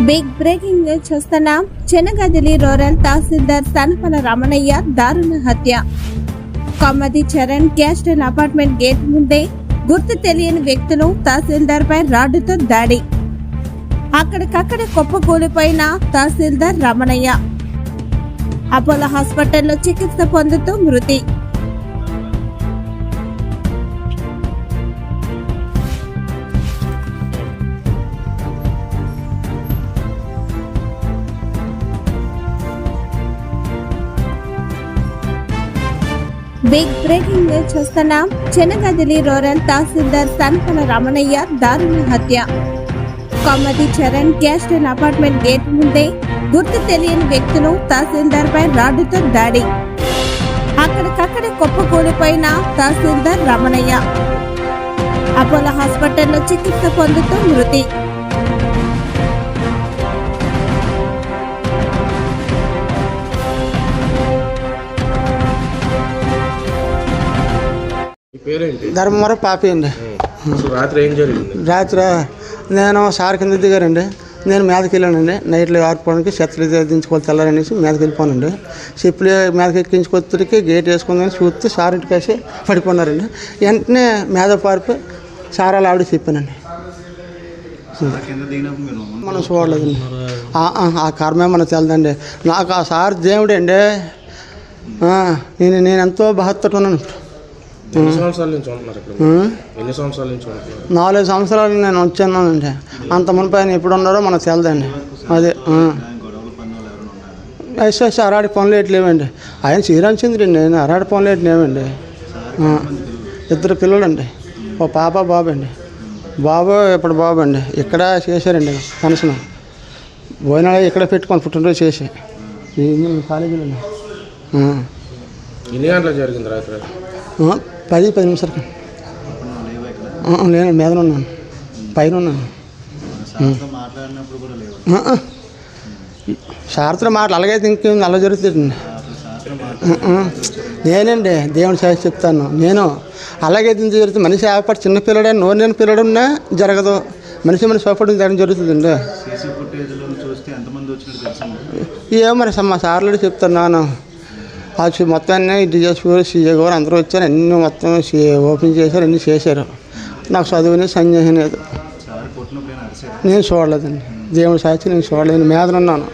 Big breaking news చూస్తున్నాం Chinagadili rural tahsildar Sanapala Ramanaiah దారుణ హత్య. Kommadi Charan castle apartment gate ముందే గుర్తు తెలియని వ్యక్తులు తహసీల్దార్ పై రాడ్డుతో దాడి. అక్కడికక్కడ కుప్పకూలిపోయిన తహసీల్దార్ రమణయ్య. అపోలో హాస్పిటల్లో చికిత్స పొందుతూ మృతి. బిగ్ బ్రేకింగ్ న్యూస్ చూస్తున్నాం. చెనగదిలి రూరల్ తహసీల్దార్ సన్పల రమణయ్య దారుణ హత్య. Kommadi Charan castle apartment gate ముందే గుర్తు తెలియని వ్యక్తులు తహసీల్దార్ పై రాడ్డుతో దాడి. అక్కడికక్కడే కుప్పకూలిపోయిన తహసీల్దార్ రమణయ్య. అపోలో హాస్పిటల్లో చికిత్స పొందుతూ మృతి. పేరేంటి? ధర్మవరం పాపి అండి. రాత్రి ఏం జరిగింది? రాత్రి నేను సార్ కింద దిగారండి నేను మీదకి వెళ్ళానండి. నైట్లో ఆడుకోవడానికి చెత్తలు దించుకోవాలి తెల్లారనేసి మీదకి వెళ్ళిపోనండి. చెప్పులు మీదకి ఎక్కించుకొచ్చరికి గేట్ వేసుకుందని చూస్తే సార్ ఇంటికి వేసి పడిపోన్నారండి వెంటనే మీద పారిపోయి సార్ అలా ఆవిడ చెప్పానండి. మనం చూడలేదండి. ఆ- ఆ- ఆ కర్మే మనకు తెలదండి. నాకు ఆ సార్ దేవుడే అండి ఆ, నేను నేను ఎంతో బాధతో ఉన్నాను ఎన్ని సంవత్సరాల నుంచి ఉంటున్నారు ఇక్కడ ఆ? ఎన్ని సంవత్సరాల నుంచి ఉంటున్నారు? నాలుగు సంవత్సరాలు నేను వచ్చానండి అంత. మునిపై ఆయన ఎప్పుడు ఉన్నారో మనకు తెలదండి. అదే ఎస్ అరాడి పనులు ఎట్లేవండి ఆయన శ్రీరామచంద్ర అండి ఆయన అరాడి పనులు ఎట్లేవండి ఇద్దరు పిల్లలండి. ఓ పాప బాబు అండి. బాబు ఇప్పుడు బాబు అండి. ఇక్కడ చేశారండి ఫంక్షన్ భోజనాలు ఇక్కడ పెట్టుకొని పుట్టినరోజు చేసి. కాలేజీలో ఎన్ని గంటలకు జరిగింది రాత్రి? పది పది నిమిషాలకి. నేను మీద ఉన్నాను. పైన ఉన్నాను. శారదలో మాటలు అలాగైతే ఇంకేం అలా జరుగుతుందండి. నేనండి దేవుని సేవ చెప్తాను. నేను అలాగైతే ఇంత జరుగుతుంది? మనిషి ఆపడి చిన్న పిల్లడే నోరు నేను పిల్లడున్నా జరగదు. మనిషి మనిషి సోపడి జరగడం జరుగుతుందండి. ఏమో మరి మా సార్లు చెప్తాను నాన్న ఆ చూ- మొత్తం అన్నీ డిజెస్ సీఏ గారు అందరూ వచ్చారు అన్నీ మొత్తం ఓపెన్ చేశారు అన్నీ చేశారు. నాకు చదువునే సందేహం లేదు. నేను చూడలేదండి. దేవుడి సాక్షి నేను చూడలేదు నేను మీదనున్నాను.